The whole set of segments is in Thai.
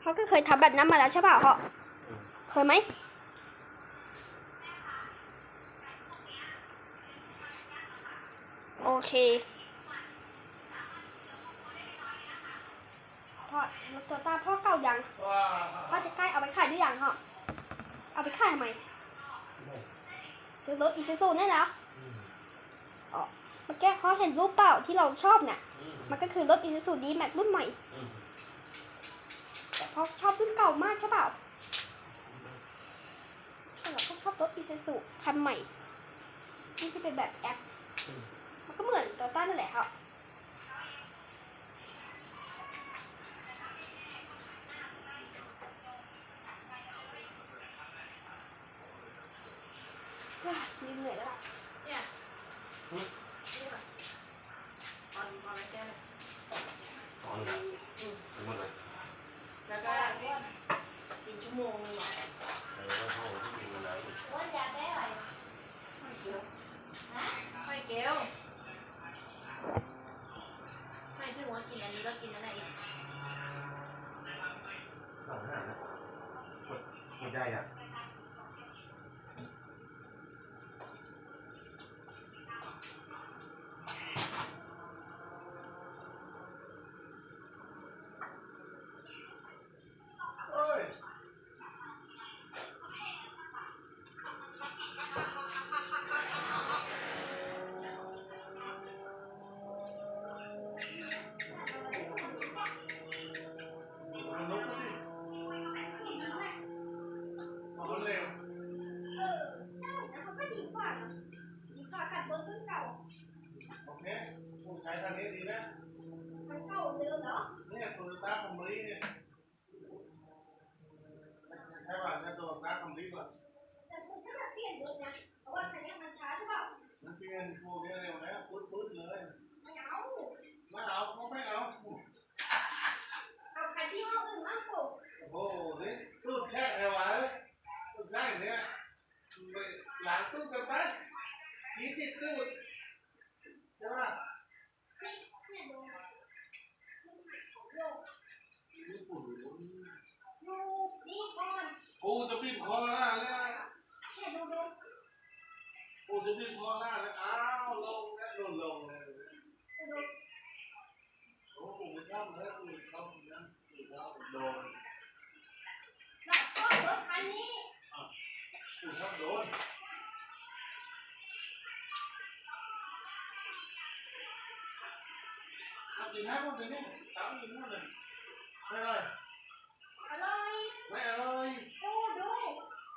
เขาก็เคยทำแบบนั้นมาแล้วใช่เปล่าพ่อเคยไหมโอเคพ่อรถตัวต้าพ่อเก่ายังว้าพ่อจะใกล้เอาไปขายหรือยังพ่อเอาไปขายทำไมซื้อรถอีซูซูนี่นะเมื่อกี้เขาเห็นรูปเปล่าที่เราชอบเนี่ยมันก็คือรถอีซูซูดีแม็กรุ่นใหม่ แต่เพราะชอบรุ่นเก่ามากใช่เปล่าแต่เราก็ชอบรถอีซูซูคันใหม่ที่ที่เป็นแบบแอปมันก็เหมือนโตต้านั่นแหละครับเฮ้ยยืนเหนื่อยแล้วล่ะเนี่ยนี่ค่ะตอนตอนแรกแก้เลยสอนนะทั้งหมดเลย แล้วก็กินชั่วโมงหนึงหน่อยเออเขาบอกที่กินกันแล้วว่าอยากได้อะไรไม่เกลียวฮะไม่เกลียวไม่ที่หัวกินอันนี้ก็กินอันไหนอีกหลังหน้านะไม่ได้อะ ตัวตาคอมบรีป่ะแต่คุณก็จะเปลี่ยนรถนะเพราะว่าคันนี้มันช้าใช่เปล่ามันเปลี่ยนพวกนี้เร็วนะปุ๊ดปุ๊ดเลยไม่เอาไม่เอาเขาไม่เอาเอาคันที่ห้องอื่นมากกว่าโอ้โหนี่ตู้แช่เลยวะตู้แช่เนี่ยหลังตู้กันไปผีติดตู้ใช่ป่ะ นี่เนี่ยดูของโลก ญี่ปุ่น ดูนี่ก่ อนกูจะบีบคอหน้าแล้วเนี่ยดูดูกูจะบีบคอหน้าแล้วอ้าวลงแล้วลงลงเลยดูดูโอ้โหไม่ชอบเลยกูชอบนะกูชอบโดนหลับก็รถคันนี้กูชอบโดนเอากินให้หมดเลยเนี่ยตามกินหมดเลยไม่อร่อย อร่อย ไม่อร่อย ดูดู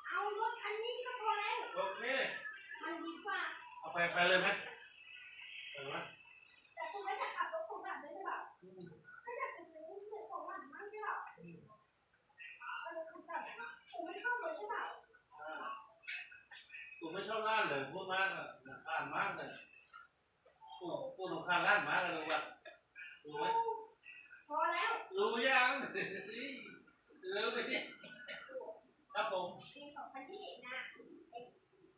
เอารถคันนี้ก็พอแล้ว โอเค มันดีกว่า เอา ไปไปเลยไหมไปไหมแต่คุณไม่จะขับรถของแบบด้วยใช่เปล่าถ้าอยากจะซื้อซื้อของหวานมากใช่เปล่าเอารถของแบบผมไม่ชอบเลยใช่เปล่ากูไม่ชอบร้านเลยพูดมากอะอ่านมากเลยกูกูรำคาญร้านมากเลยรู้ป่ะรู้ไหมพอแล้ว รู้ยังรู้ไหมครับผมปีสองพันยี่สิบนะ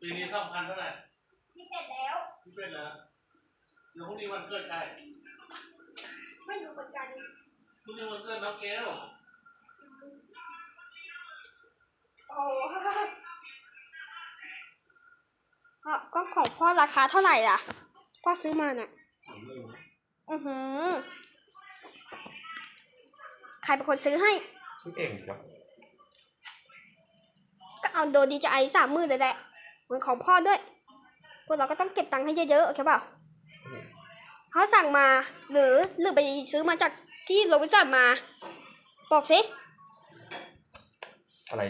ปีนี้สองพันเท่าไหร่ ยี่สิบเอ็ดแล้ว พี่ เป็นแล้วเดี๋ยวพรุ่งนี้วันเกิดใครไม่รู้เหมือนกันพรุ่งนี้วันเกิดน้องแก้วโอ้พ่อก็ของพ่อราคาเท่าไหร่ล่ะพ่อซื้อมาน่ะถามเลยนะอือหือใครเป็นคนซื้อให้ชื่อเองครับก็เอาโดดีจะไอสามมือเลยแหละเหมือนของพ่อด้วย พวกเราก็ต้องเก็บตังค์ให้เยอะๆโอเคเปล่าเขาสั่งมาหรือหรือไปซื้อมาจากที่โรบินสันมา บอกสิ อะไร